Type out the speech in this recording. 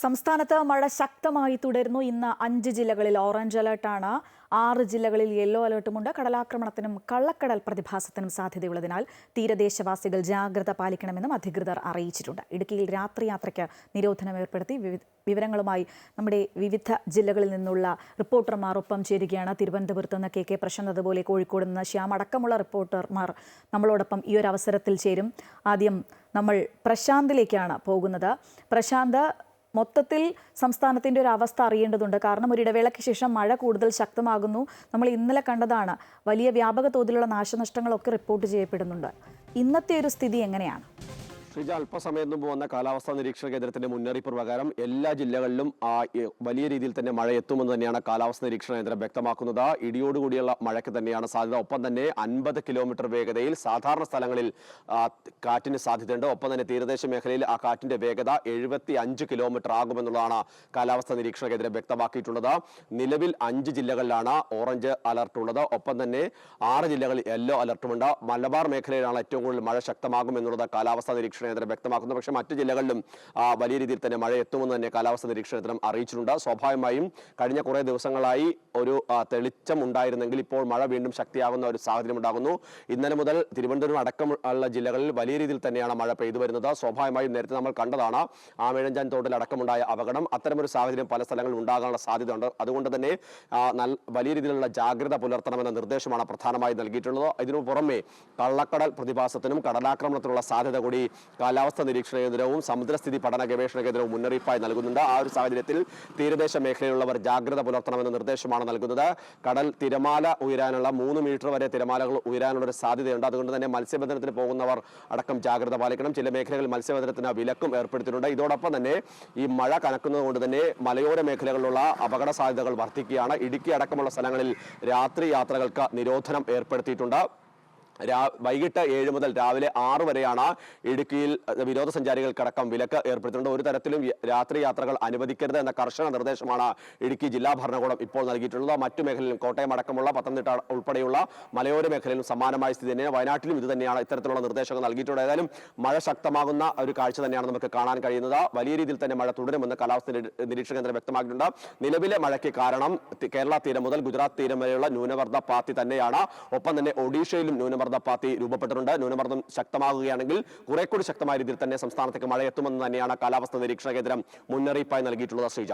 സംസ്ഥാനത്ത് മഴ ശക്തമായി തുടരുന്നു. ഇന്ന് അഞ്ച് ജില്ലകളിൽ ഓറഞ്ച് അലേർട്ടാണ്. ആറ് ജില്ലകളിൽ യെല്ലോ അലേർട്ടുമുണ്ട്. കടലാക്രമണത്തിനും കള്ളക്കടൽ പ്രതിഭാസത്തിനും സാധ്യതയുള്ളതിനാൽ തീരദേശവാസികൾ ജാഗ്രത പാലിക്കണമെന്നും അധികൃതർ അറിയിച്ചിട്ടുണ്ട്. ഇടുക്കിയിൽ രാത്രി യാത്രയ്ക്ക് നിരോധനം ഏർപ്പെടുത്തി വിവി- വിവരങ്ങളുമായി നമ്മുടെ വിവിധ ജില്ലകളിൽ നിന്നുള്ള റിപ്പോർട്ടർമാർ ഒപ്പം ചേരുകയാണ്. തിരുവനന്തപുരത്ത് നിന്ന് കെ കെ പ്രശാന്ത് അതുപോലെ കോഴിക്കോട് നിന്ന് ശ്യാം അടക്കമുള്ള റിപ്പോർട്ടർമാർ നമ്മളോടൊപ്പം ഈ ഒരു അവസരത്തിൽ ചേരും. ആദ്യം നമ്മൾ പ്രശാന്തിലേക്കാണ് പോകുന്നത്. പ്രശാന്ത് മൊത്തത്തിൽ സംസ്ഥാനത്തിന്റെ ഒരു അവസ്ഥ അറിയേണ്ടതുണ്ട്. കാരണം ഒരു ഇടവേളയ്ക്ക് ശേഷം മഴ കൂടുതൽ ശക്തമാകുന്നു. നമ്മൾ ഇന്നലെ കണ്ടതാണ് വലിയ വ്യാപക തോതിലുള്ള നാശനഷ്ടങ്ങളൊക്കെ റിപ്പോർട്ട് ചെയ്യപ്പെടുന്നുണ്ട്. ഇന്നത്തെ ഒരു സ്ഥിതി എങ്ങനെയാണ്? ശ്രീജ അല്പസമയം മുമ്പ് വന്ന കാലാവസ്ഥാ നിരീക്ഷണ കേന്ദ്രത്തിന്റെ മുന്നറിയിപ്പ് പ്രകാരം എല്ലാ ജില്ലകളിലും വലിയ രീതിയിൽ തന്നെ മഴ എത്തുമെന്ന് തന്നെയാണ് കാലാവസ്ഥാ നിരീക്ഷണ കേന്ദ്രം വ്യക്തമാക്കുന്നത്. ഇടിയോടുകൂടിയുള്ള മഴയ്ക്ക് തന്നെയാണ് സാധ്യത. ഒപ്പം തന്നെ അൻപത് കിലോമീറ്റർ വേഗതയിൽ സാധാരണ സ്ഥലങ്ങളിൽ കാറ്റിന് സാധ്യതയുണ്ട്. ഒപ്പം തന്നെ തീരദേശ മേഖലയിൽ ആ കാറ്റിന്റെ വേഗത എഴുപത്തി അഞ്ച് കിലോമീറ്റർ ആകുമെന്നുള്ളതാണ് കാലാവസ്ഥാ നിരീക്ഷണ കേന്ദ്രം വ്യക്തമാക്കിയിട്ടുള്ളത്. നിലവിൽ അഞ്ച് ജില്ലകളിലാണ് ഓറഞ്ച് അലർട്ട് ഉള്ളത്. ഒപ്പം തന്നെ ആറ് ജില്ലകളിൽ യെല്ലോ അലർട്ടുമുണ്ട്. മലബാർ മേഖലയിലാണ് ഏറ്റവും കൂടുതൽ മഴ ശക്തമാകുമെന്നുള്ളത് കാലാവസ്ഥാ നിരീക്ഷണ കേന്ദ്രം വ്യക്തമാക്കുന്നു. പക്ഷേ മറ്റു ജില്ലകളിലും വലിയ രീതിയിൽ തന്നെ മഴ എത്തുമെന്ന് തന്നെ കാലാവസ്ഥാ കേന്ദ്രം അറിയിച്ചിട്ടുണ്ട്. സ്വാഭാവികമായും കഴിഞ്ഞ കുറേ ദിവസങ്ങളായി ഒരു തെളിച്ചം ഉണ്ടായിരുന്നെങ്കിൽ ഇപ്പോൾ മഴ വീണ്ടും ശക്തിയാകുന്ന ഒരു സാഹചര്യം ഉണ്ടാകുന്നു. ഇന്നലെ മുതൽ തിരുവനന്തപുരം അടക്കമുള്ള ജില്ലകളിൽ വലിയ രീതിയിൽ തന്നെയാണ് മഴ പെയ്തു വരുന്നത്. സ്വാഭാവികമായും നേരത്തെ നമ്മൾ കണ്ടതാണ് ആമേഴഞ്ചാൻ തോട്ടിൽ അടക്കമുണ്ടായ അപകടം. അത്തരമൊരു സാഹചര്യം പല സ്ഥലങ്ങളിൽ ഉണ്ടാകാനുള്ള സാധ്യതയുണ്ട്. അതുകൊണ്ട് തന്നെ വലിയ രീതിയിലുള്ള ജാഗ്രത പുലർത്തണമെന്ന നിർദ്ദേശമാണ് പ്രധാനമായി നൽകിയിട്ടുള്ളത്. ഇതിനു പുറമെ കള്ളക്കടൽ പ്രതിഭാസത്തിനും കടലാക്രമണത്തിനുള്ള സാധ്യത കൂടി കാലാവസ്ഥാ നിരീക്ഷണ കേന്ദ്രവും സമുദ്രസ്ഥിതി പഠന ഗവേഷണ കേന്ദ്രവും മുന്നറിയിപ്പായി നൽകുന്നുണ്ട്. ആ ഒരു സാഹചര്യത്തിൽ തീരദേശ മേഖലയിലുള്ളവർ ജാഗ്രത പുലർത്തണമെന്ന നിർദ്ദേശമാണ് നൽകുന്നത്. കടൽ തിരമാല ഉയരാനുള്ള മൂന്ന് മീറ്റർ വരെ തിരമാലകൾ ഉയരാനുള്ള ഒരു സാധ്യതയുണ്ട്. അതുകൊണ്ട് തന്നെ മത്സ്യബന്ധനത്തിന് പോകുന്നവർ അടക്കം ജാഗ്രത പാലിക്കണം. ചില മേഖലകളിൽ മത്സ്യബന്ധനത്തിന് വിലക്കും ഏർപ്പെടുത്തിയിട്ടുണ്ട്. ഇതോടൊപ്പം തന്നെ ഈ മഴ കനക്കുന്നത് കൊണ്ട് തന്നെ മലയോര മേഖലകളിലുള്ള അപകട സാധ്യതകൾ വർദ്ധിക്കുകയാണ്. ഇടുക്കി അടക്കമുള്ള സ്ഥലങ്ങളിൽ രാത്രി യാത്രകൾക്ക് നിരോധനം ഏർപ്പെടുത്തിയിട്ടുണ്ട്. വൈകിട്ട് ഏഴ് മുതൽ രാവിലെ ആറ് വരെയാണ് ഇടുക്കിയിൽ വിനോദസഞ്ചാരികൾക്കടക്കം വിലക്ക് ഏർപ്പെടുത്തിയിട്ടുണ്ട് ഒരു തരത്തിലും രാത്രി യാത്രകൾ അനുവദിക്കരുത് എന്ന കർശന നിർദ്ദേശമാണ് ഇടുക്കി ജില്ലാ ഭരണകൂടം ഇപ്പോൾ നൽകിയിട്ടുള്ളത്. മറ്റു മേഖലയിലും കോട്ടയം അടക്കമുള്ള പത്തനംതിട്ട ഉൾപ്പെടെയുള്ള മലയോര മേഖലയിലും സമാനമായ സ്ഥിതി തന്നെയാണ്. വയനാട്ടിലും ഇത് തന്നെയാണ് ഇത്തരത്തിലുള്ള നിർദ്ദേശങ്ങൾ നൽകിയിട്ടുള്ളത്. ഏതായാലും മഴ ശക്തമാകുന്ന ഒരു കാഴ്ച തന്നെയാണ് നമുക്ക് കാണാൻ കഴിയുന്നത്. വലിയ രീതിയിൽ തന്നെ മഴ തുടരുമെന്ന് കാലാവസ്ഥ നിരീ- നിരീക്ഷണ കേന്ദ്രം വ്യക്തമാക്കിയിട്ടുണ്ട്. നിലവിലെ മഴയ്ക്ക് കാരണം കേരള തീരം മുതൽ ഗുജറാത്ത് തീരം വരെയുള്ള ന്യൂനമർദ്ദ പാത്തി തന്നെയാണ്. ഒപ്പം തന്നെ ഒഡീഷയിലും ന്യൂനമർദ്ദ പാത്തി രൂപപ്പെട്ടിട്ടുണ്ട്. ന്യൂനമർദ്ദം ശക്തമാകുകയാണെങ്കിൽ കുറെ കൂടി ശക്തമായ രീതിയിൽ തന്നെ സംസ്ഥാനത്തേക്ക് മഴ എത്തുമെന്ന് തന്നെയാണ് കാലാവസ്ഥാ നിരീക്ഷണ കേന്ദ്രം മുന്നറിയിപ്പായി നൽകിയിട്ടുള്ളത് ശ്രീജ.